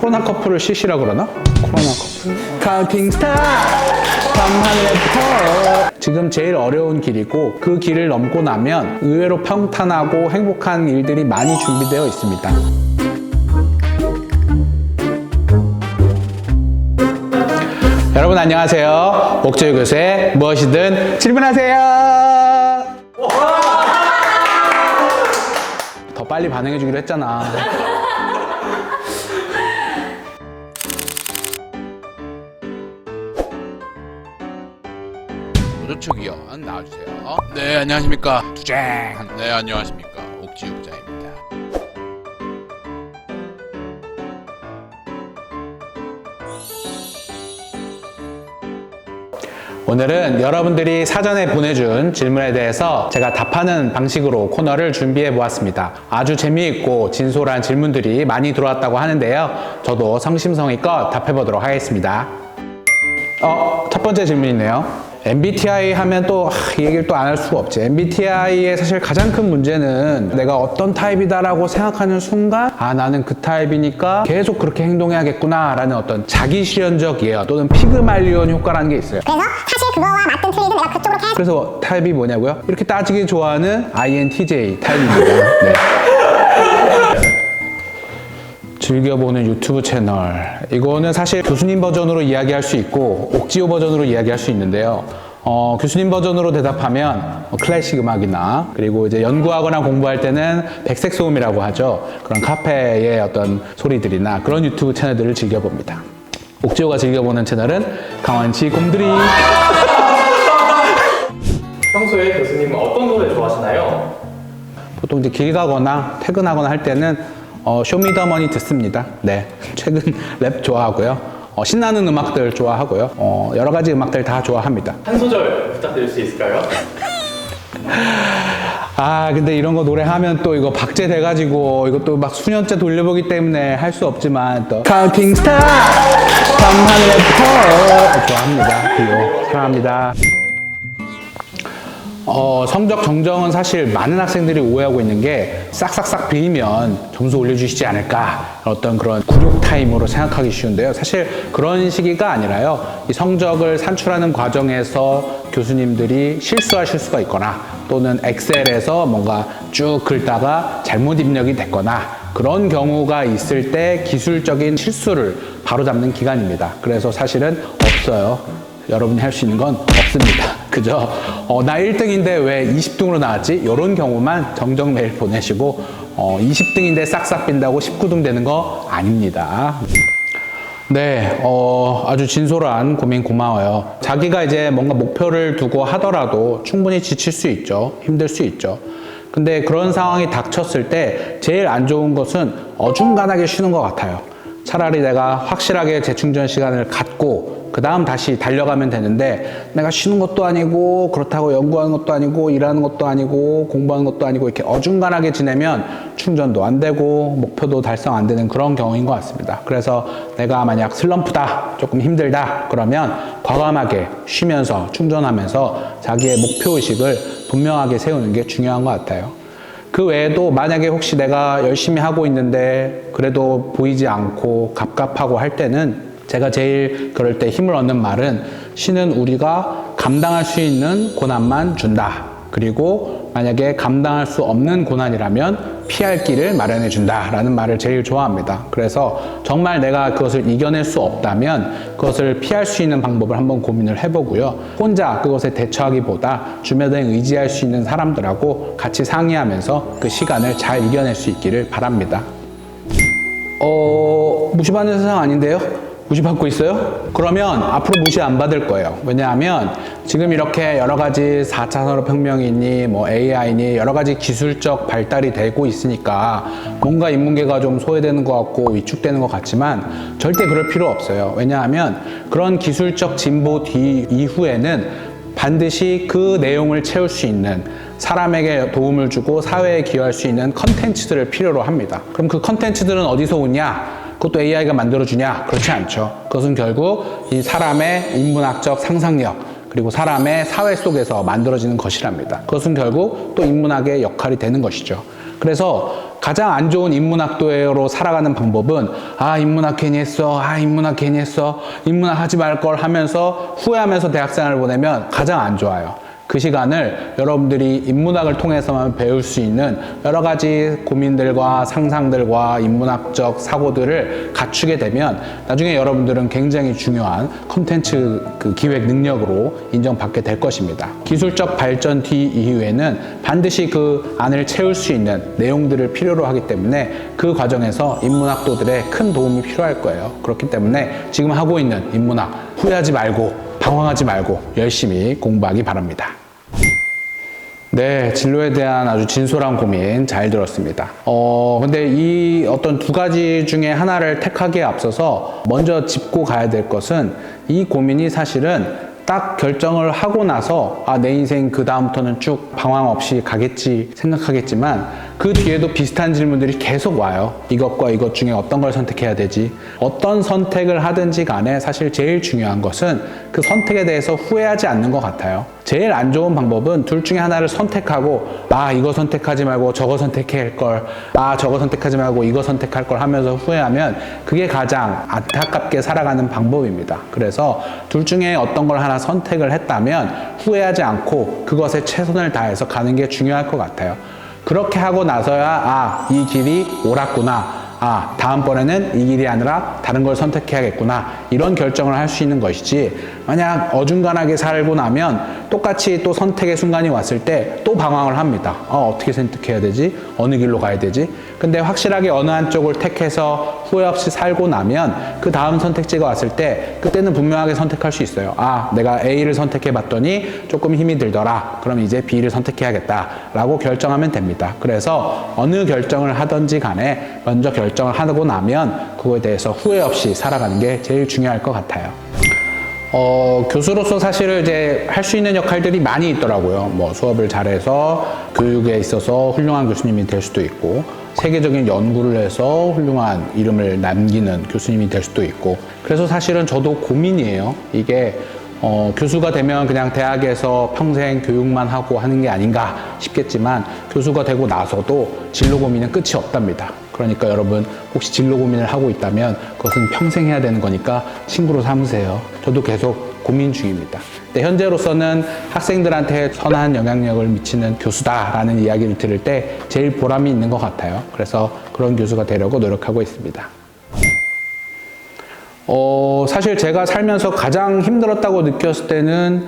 코로나 커플을 CC라 그러나? 코로나 커플. 카운팅 스타 밤하늘에 지금 제일 어려운 길이고 그 길을 넘고 나면 의외로 평탄하고 행복한 일들이 많이 준비되어 있습니다. 여러분 안녕하세요. 목조유 교수의 무엇이든 질문하세요. 더 빨리 반응해 주기로 했잖아. 노조축위원 나와주세요. 네 안녕하십니까 두쟁. 네 안녕하십니까 옥지육자입니다. 오늘은 여러분들이 사전에 보내준 질문에 대해서 제가 답하는 방식으로 코너를 준비해 보았습니다. 아주 재미있고 진솔한 질문들이 많이 들어왔다고 하는데요. 저도 성심성의껏 답해 보도록 하겠습니다. 어, 첫 번째 질문이네요. MBTI 하면 또이 얘기를 또 안 할 수가 없지. MBTI의 사실 가장 큰 문제는 내가 어떤 타입이다라고 생각하는 순간 아 나는 그 타입이니까 계속 그렇게 행동해야겠구나라는 어떤 자기 실현적 예어 또는 피그말리온 효과라는 게 있어요. 그래서 사실 그거와 맞든 틀리든 내가 그쪽으로 계속 그래서 타입이 뭐냐고요? 이렇게 따지기 좋아하는 INTJ 타입입니다. 네. 즐겨보는 유튜브 채널. 이거는 사실 교수님 버전으로 이야기할 수 있고 옥지호 버전으로 이야기할 수 있는데요. 어, 교수님 버전으로 대답하면 어, 클래식 음악이나 그리고 이제 연구하거나 공부할 때는 백색 소음이라고 하죠. 그런 카페의 어떤 소리들이나 그런 유튜브 채널들을 즐겨봅니다. 옥지호가 즐겨보는 채널은 강원치 곰들이. 평소에 교수님은 어떤 노래 좋아하시나요? 보통 이제 길 가거나 퇴근하거나 할 때는 어, 쇼미더머니 듣습니다. 네, 최근 랩 좋아하고요. 어, 신나는 음악들 좋아하고요. 어, 여러 가지 음악들 다 좋아합니다. 한 소절 부탁드릴 수 있을까요? 아, 근데 이런 거 노래하면 또 이거 박제돼가지고 이것도 막 수년째 돌려보기 때문에 할 수 없지만 또 카운팅 스타 밤하늘의 펄 좋아합니다. 비오 사랑합니다. 어, 성적 정정은 사실 많은 학생들이 오해하고 있는 게 싹싹싹 비면 점수 올려주시지 않을까 어떤 그런 굴욕 타임으로 생각하기 쉬운데요. 사실 그런 시기가 아니라요. 이 성적을 산출하는 과정에서 교수님들이 실수하실 수가 있거나 또는 엑셀에서 뭔가 쭉 긁다가 잘못 입력이 됐거나 그런 경우가 있을 때 기술적인 실수를 바로잡는 기간입니다. 그래서 사실은 없어요. 여러분이 할 수 있는 건 없습니다. 그죠? 어, 나 1등인데 왜 20등으로 나왔지? 이런 경우만 정정 메일 보내시고 어, 20등인데 싹싹 빈다고 19등 되는 거 아닙니다. 네, 어, 아주 진솔한 고민 고마워요. 자기가 이제 뭔가 목표를 두고 하더라도 충분히 지칠 수 있죠. 힘들 수 있죠. 근데 그런 상황이 닥쳤을 때 제일 안 좋은 것은 어중간하게 쉬는 것 같아요. 차라리 내가 확실하게 재충전 시간을 갖고 그 다음 다시 달려가면 되는데 내가 쉬는 것도 아니고 그렇다고 연구하는 것도 아니고 일하는 것도 아니고 공부하는 것도 아니고 이렇게 어중간하게 지내면 충전도 안 되고 목표도 달성 안 되는 그런 경우인 것 같습니다. 그래서 내가 만약 슬럼프다, 조금 힘들다 그러면 과감하게 쉬면서 충전하면서 자기의 목표 의식을 분명하게 세우는 게 중요한 것 같아요. 그 외에도 만약에 혹시 내가 열심히 하고 있는데 그래도 보이지 않고 갑갑하고 할 때는 제가 제일 그럴 때 힘을 얻는 말은 신은 우리가 감당할 수 있는 고난만 준다. 그리고 만약에 감당할 수 없는 고난이라면 피할 길을 마련해 준다라는 말을 제일 좋아합니다. 그래서 정말 내가 그것을 이겨낼 수 없다면 그것을 피할 수 있는 방법을 한번 고민을 해보고요. 혼자 그것에 대처하기보다 주변에 의지할 수 있는 사람들하고 같이 상의하면서 그 시간을 잘 이겨낼 수 있기를 바랍니다. 어, 무시받는 세상 아닌데요? 무시받고 있어요? 그러면 앞으로 무시 안 받을 거예요. 왜냐하면 지금 이렇게 여러 가지 4차 산업혁명이니 뭐 AI니 여러 가지 기술적 발달이 되고 있으니까 뭔가 인문계가 좀 소외되는 것 같고 위축되는 것 같지만 절대 그럴 필요 없어요. 왜냐하면 그런 기술적 진보 뒤 이후에는 반드시 그 내용을 채울 수 있는 사람에게 도움을 주고 사회에 기여할 수 있는 컨텐츠들을 필요로 합니다. 그럼 그 컨텐츠들은 어디서 오냐? 그것도 AI가 만들어주냐? 그렇지 않죠. 그것은 결국 이 사람의 인문학적 상상력, 그리고 사람의 사회 속에서 만들어지는 것이랍니다. 그것은 결국 또 인문학의 역할이 되는 것이죠. 그래서 가장 안 좋은 인문학도로 살아가는 방법은 아 인문학 괜히 했어 아 인문학 괜히 했어 인문학 하지 말 걸 하면서 후회하면서 대학생활을 보내면 가장 안 좋아요. 그 시간을 여러분들이 인문학을 통해서만 배울 수 있는 여러 가지 고민들과 상상들과 인문학적 사고들을 갖추게 되면 나중에 여러분들은 굉장히 중요한 컨텐츠 그 기획 능력으로 인정받게 될 것입니다. 기술적 발전 뒤 이후에는 반드시 그 안을 채울 수 있는 내용들을 필요로 하기 때문에 그 과정에서 인문학도들의 큰 도움이 필요할 거예요. 그렇기 때문에 지금 하고 있는 인문학 후회하지 말고 방황하지 말고 열심히 공부하기 바랍니다. 네, 진로에 대한 아주 진솔한 고민 잘 들었습니다. 어, 근데 이 어떤 두 가지 중에 하나를 택하기에 앞서서 먼저 짚고 가야 될 것은 이 고민이 사실은 딱 결정을 하고 나서 아, 내 인생 그 다음부터는 쭉 방황 없이 가겠지 생각하겠지만 그 뒤에도 비슷한 질문들이 계속 와요. 이것과 이것 중에 어떤 걸 선택해야 되지? 어떤 선택을 하든지 간에 사실 제일 중요한 것은 그 선택에 대해서 후회하지 않는 것 같아요. 제일 안 좋은 방법은 둘 중에 하나를 선택하고 아 이거 선택하지 말고 저거 선택할 걸, 아 저거 선택하지 말고 이거 선택할 걸 하면서 후회하면 그게 가장 안타깝게 살아가는 방법입니다. 그래서 둘 중에 어떤 걸 하나 선택을 했다면 후회하지 않고 그것에 최선을 다해서 가는 게 중요할 것 같아요. 그렇게 하고 나서야 아 이 길이 옳았구나. 아, 다음번에는 이 길이 아니라 다른 걸 선택해야겠구나. 이런 결정을 할 수 있는 것이지. 만약 어중간하게 살고 나면 똑같이 또 선택의 순간이 왔을 때 또 방황을 합니다. 어, 어떻게 선택해야 되지? 어느 길로 가야 되지? 근데 확실하게 어느 한쪽을 택해서 후회 없이 살고 나면 그 다음 선택지가 왔을 때 그때는 분명하게 선택할 수 있어요. 아, 내가 A를 선택해 봤더니 조금 힘이 들더라. 그럼 이제 B를 선택해야겠다. 라고 결정하면 됩니다. 그래서 어느 결정을 하든지 간에 먼저 결정 을 하고 나면 그거에 대해서 후회 없이 살아가는 게 제일 중요할 것 같아요. 어, 교수로서 사실 이제 할 수 있는 역할들이 많이 있더라고요. 뭐 수업을 잘해서 교육에 있어서 훌륭한 교수님이 될 수도 있고, 세계적인 연구를 해서 훌륭한 이름을 남기는 교수님이 될 수도 있고, 그래서 사실은 저도 고민이에요. 이게 어, 교수가 되면 그냥 대학에서 평생 교육만 하고 하는 게 아닌가 싶겠지만, 교수가 되고 나서도 진로 고민은 끝이 없답니다. 그러니까 여러분 혹시 진로 고민을 하고 있다면 그것은 평생 해야 되는 거니까 친구로 삼으세요. 저도 계속 고민 중입니다. 근데 현재로서는 학생들한테 선한 영향력을 미치는 교수다라는 이야기를 들을 때 제일 보람이 있는 것 같아요. 그래서 그런 교수가 되려고 노력하고 있습니다. 어, 사실 제가 살면서 가장 힘들었다고 느꼈을 때는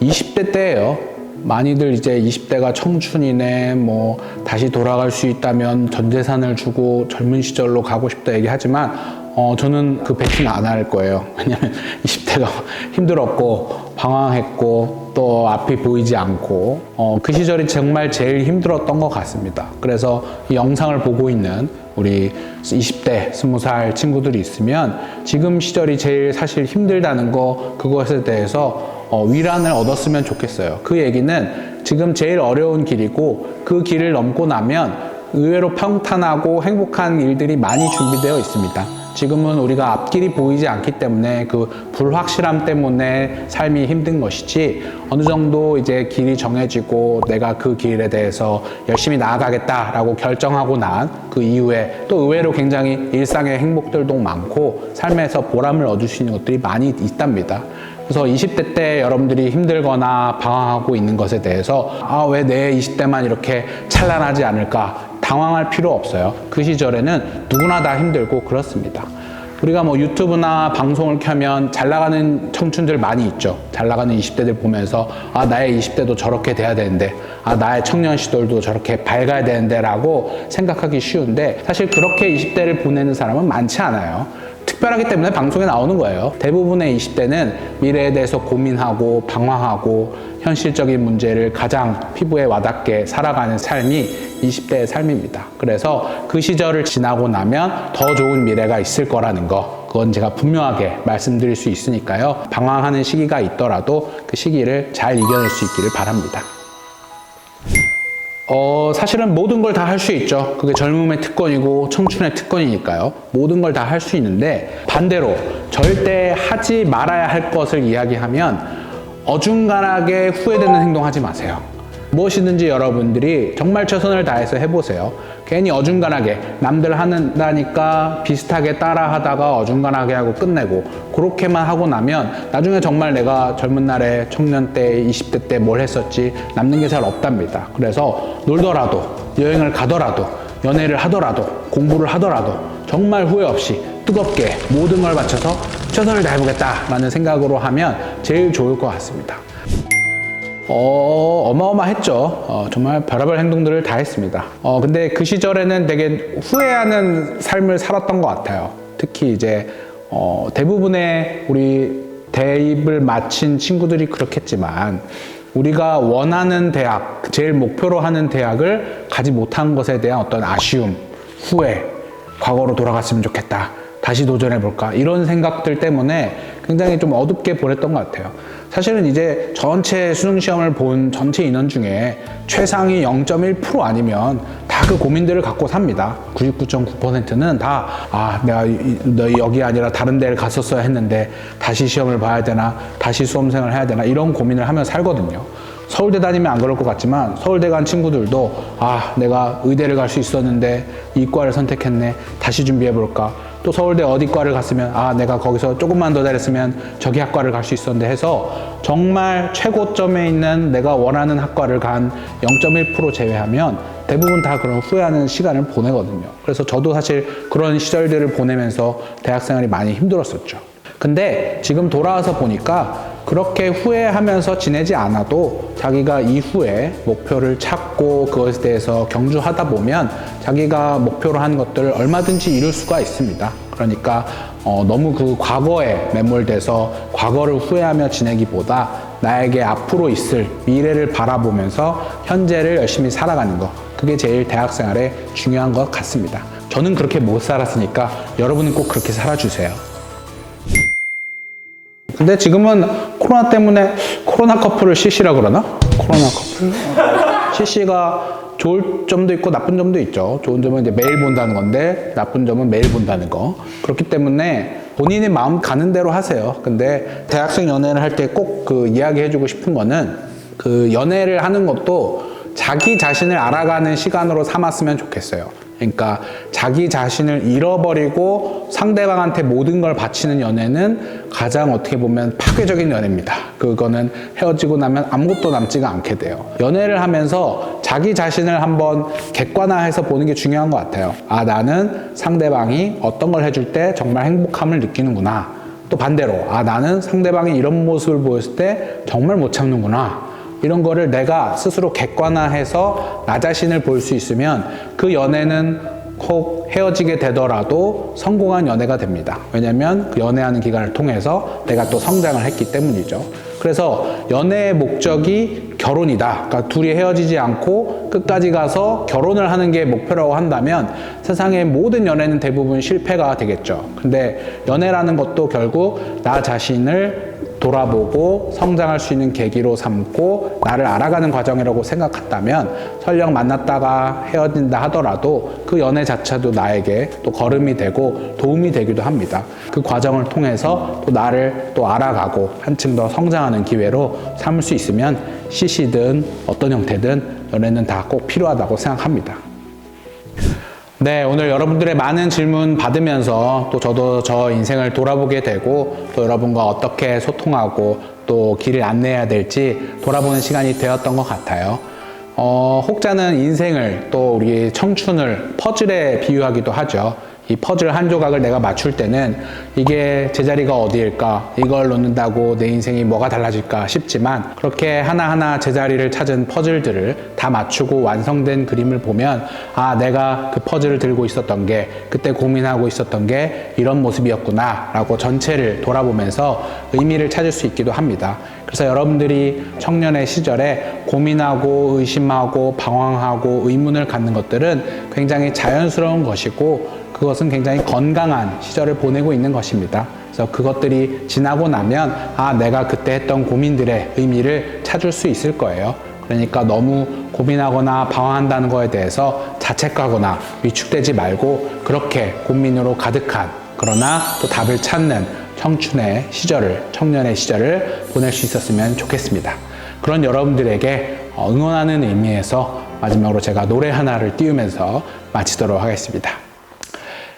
20대 때예요. 많이들 이제 20대가 청춘이네, 뭐, 다시 돌아갈 수 있다면 전 재산을 주고 젊은 시절로 가고 싶다 얘기하지만, 어, 저는 그 베팅 안할 거예요. 왜냐면 20대가 힘들었고, 방황했고, 또 앞이 보이지 않고, 어, 그 시절이 정말 제일 힘들었던 것 같습니다. 그래서 이 영상을 보고 있는 우리 20대, 20살 친구들이 있으면 지금 시절이 제일 사실 힘들다는 거, 그것에 대해서 어, 위란을 얻었으면 좋겠어요. 그 얘기는 지금 제일 어려운 길이고 그 길을 넘고 나면 의외로 평탄하고 행복한 일들이 많이 준비되어 있습니다. 지금은 우리가 앞길이 보이지 않기 때문에 그 불확실함 때문에 삶이 힘든 것이지 어느 정도 이제 길이 정해지고 내가 그 길에 대해서 열심히 나아가겠다라고 결정하고 난 그 이후에 또 의외로 굉장히 일상의 행복들도 많고 삶에서 보람을 얻을 수 있는 것들이 많이 있답니다. 그래서 20대 때 여러분들이 힘들거나 방황하고 있는 것에 대해서 아, 왜 내 20대만 이렇게 찬란하지 않을까? 당황할 필요 없어요. 그 시절에는 누구나 다 힘들고 그렇습니다. 우리가 뭐 유튜브나 방송을 켜면 잘 나가는 청춘들 많이 있죠. 잘 나가는 20대들 보면서 아, 나의 20대도 저렇게 돼야 되는데, 아, 나의 청년 시절도 저렇게 밝아야 되는데 라고 생각하기 쉬운데 사실 그렇게 20대를 보내는 사람은 많지 않아요. 특별하기 때문에 방송에 나오는 거예요. 대부분의 20대는 미래에 대해서 고민하고 방황하고 현실적인 문제를 가장 피부에 와닿게 살아가는 삶이 20대의 삶입니다. 그래서 그 시절을 지나고 나면 더 좋은 미래가 있을 거라는 거. 그건 제가 분명하게 말씀드릴 수 있으니까요. 방황하는 시기가 있더라도 그 시기를 잘 이겨낼 수 있기를 바랍니다. 어, 사실은 모든 걸 다 할 수 있죠. 그게 젊음의 특권이고 청춘의 특권이니까요. 모든 걸 다 할 수 있는데 반대로 절대 하지 말아야 할 것을 이야기하면 어중간하게 후회되는 행동 하지 마세요. 무엇이든지 여러분들이 정말 최선을 다해서 해보세요. 괜히 어중간하게 남들 하는다니까 비슷하게 따라 하다가 어중간하게 하고 끝내고 그렇게만 하고 나면 나중에 정말 내가 젊은 날에 청년 때 20대 때 뭘 했었지 남는 게 잘 없답니다. 그래서 놀더라도 여행을 가더라도 연애를 하더라도 공부를 하더라도 정말 후회 없이 뜨겁게 모든 걸 바쳐서 최선을 다해보겠다라는 생각으로 하면 제일 좋을 것 같습니다. 어, 어마어마했죠. 어, 정말 별의별 행동들을 다 했습니다. 어, 근데 그 시절에는 되게 후회하는 삶을 살았던 것 같아요. 특히 이제, 어, 대부분의 우리 대입을 마친 친구들이 그렇겠지만, 우리가 원하는 대학, 제일 목표로 하는 대학을 가지 못한 것에 대한 어떤 아쉬움, 후회, 과거로 돌아갔으면 좋겠다. 다시 도전해볼까. 이런 생각들 때문에 굉장히 좀 어둡게 보냈던 것 같아요. 사실은 이제 전체 수능 시험을 본 전체 인원 중에 최상위 0.1% 아니면 다 그 고민들을 갖고 삽니다. 99.9%는 다, 아, 내가 이- 너 여기 아니라 다른 데를 갔었어야 했는데 다시 시험을 봐야 되나, 다시 수험생을 해야 되나, 이런 고민을 하며 살거든요. 서울대 다니면 안 그럴 것 같지만 서울대 간 친구들도 아 내가 의대를 갈 수 있었는데 이과를 선택했네 다시 준비해 볼까 또 서울대 어디 과를 갔으면 아 내가 거기서 조금만 더 잘했으면 저기 학과를 갈 수 있었는데 해서 정말 최고점에 있는 내가 원하는 학과를 간 0.1% 제외하면 대부분 다 그런 후회하는 시간을 보내거든요. 그래서 저도 사실 그런 시절들을 보내면서 대학생활이 많이 힘들었었죠. 근데 지금 돌아와서 보니까 그렇게 후회하면서 지내지 않아도 자기가 이후에 목표를 찾고 그것에 대해서 경주하다 보면 자기가 목표로 한 것들을 얼마든지 이룰 수가 있습니다. 그러니까 어, 너무 그 과거에 매몰돼서 과거를 후회하며 지내기보다 나에게 앞으로 있을 미래를 바라보면서 현재를 열심히 살아가는 것. 그게 제일 대학생활에 중요한 것 같습니다. 저는 그렇게 못 살았으니까 여러분은 꼭 그렇게 살아주세요. 근데 지금은 코로나 때문에 코로나 커플을 CC라 그러나? 코로나 커플? 어. CC가 좋을 점도 있고 나쁜 점도 있죠. 좋은 점은 이제 매일 본다는 건데 나쁜 점은 매일 본다는 거. 그렇기 때문에 본인의 마음 가는 대로 하세요. 근데 대학생 연애를 할 때 꼭 그 이야기해주고 싶은 거는 그 연애를 하는 것도 자기 자신을 알아가는 시간으로 삼았으면 좋겠어요. 그러니까 자기 자신을 잃어버리고 상대방한테 모든 걸 바치는 연애는 가장 어떻게 보면 파괴적인 연애입니다. 그거는 헤어지고 나면 아무것도 남지가 않게 돼요. 연애를 하면서 자기 자신을 한번 객관화해서 보는 게 중요한 것 같아요. 아, 나는 상대방이 어떤 걸 해줄 때 정말 행복함을 느끼는구나. 또 반대로, 아, 나는 상대방이 이런 모습을 보였을 때 정말 못 참는구나. 이런 거를 내가 스스로 객관화해서 나 자신을 볼 수 있으면 그 연애는 혹 헤어지게 되더라도 성공한 연애가 됩니다. 왜냐면 그 연애하는 기간을 통해서 내가 또 성장을 했기 때문이죠. 그래서 연애의 목적이 결혼이다. 그러니까 둘이 헤어지지 않고 끝까지 가서 결혼을 하는 게 목표라고 한다면 세상의 모든 연애는 대부분 실패가 되겠죠. 근데 연애라는 것도 결국 나 자신을 돌아보고 성장할 수 있는 계기로 삼고 나를 알아가는 과정이라고 생각한다면 설령 만났다가 헤어진다 하더라도 그 연애 자체도 나에게 또 걸음이 되고 도움이 되기도 합니다. 그 과정을 통해서 또 나를 또 알아가고 한층 더 성장하는 기회로 삼을 수 있으면 CC든 어떤 형태든 연애는 다 꼭 필요하다고 생각합니다. 네, 오늘 여러분들의 많은 질문 받으면서 또 저도 저 인생을 돌아보게 되고 또 여러분과 어떻게 소통하고 또 길을 안내해야 될지 돌아보는 시간이 되었던 것 같아요. 어, 혹자는 인생을 또 우리 청춘을 퍼즐에 비유하기도 하죠. 이 퍼즐 한 조각을 내가 맞출 때는 이게 제자리가 어디일까? 이걸 놓는다고 내 인생이 뭐가 달라질까 싶지만 그렇게 하나하나 제자리를 찾은 퍼즐들을 다 맞추고 완성된 그림을 보면 아, 내가 그 퍼즐을 들고 있었던 게 그때 고민하고 있었던 게 이런 모습이었구나 라고 전체를 돌아보면서 의미를 찾을 수 있기도 합니다. 그래서 여러분들이 청년의 시절에 고민하고 의심하고 방황하고 의문을 갖는 것들은 굉장히 자연스러운 것이고 그것은 굉장히 건강한 시절을 보내고 있는 것입니다. 그래서 그것들이 지나고 나면 아, 내가 그때 했던 고민들의 의미를 찾을 수 있을 거예요. 그러니까 너무 고민하거나 방황한다는 거에 대해서 자책하거나 위축되지 말고 그렇게 고민으로 가득한 그러나 또 답을 찾는 청춘의 시절을, 청년의 시절을 보낼 수 있었으면 좋겠습니다. 그런 여러분들에게 어, 응원하는 의미에서 마지막으로 제가 노래 하나를 띄우면서 마치도록 하겠습니다.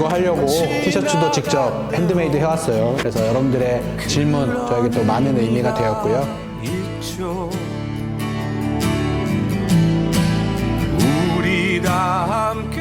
이거 하려고 티셔츠도 직접 핸드메이드 해왔어요. 그래서 여러분들의 질문 저에게 또 많은 의미가 되었고요. 우리 다 함께